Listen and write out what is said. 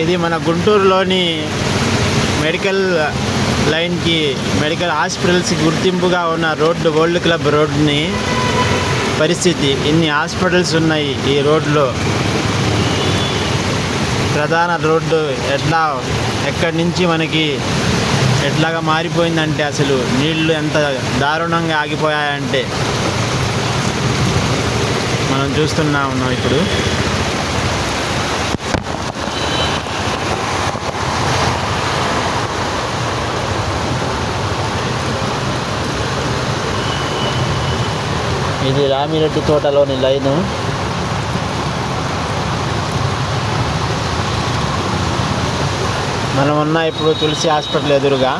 ఇది మన గుంటూరులోని మెడికల్ లైన్కి మెడికల్ హాస్పిటల్స్కి గుర్తింపుగా ఉన్న రోడ్డు వరల్డ్ క్లబ్ రోడ్ని పరిస్థితి. ఇన్ని హాస్పిటల్స్ ఉన్నాయి ఈ రోడ్లో ప్రధాన రోడ్డు ఎట్లా ఎక్కడి నుంచి మనకి ఎట్లాగా మారిపోయిందంటే అసలు నీళ్ళు ఎంత దారుణంగా ఆగిపోయాయంటే మనం చూస్తున్నా ఉన్నాం ఇప్పుడు. ఇది రామిరెడ్డి తోటలోని లైను. మనం ఉన్న ఇప్పుడు తులసి హాస్పిటల్ ఎదురుగా.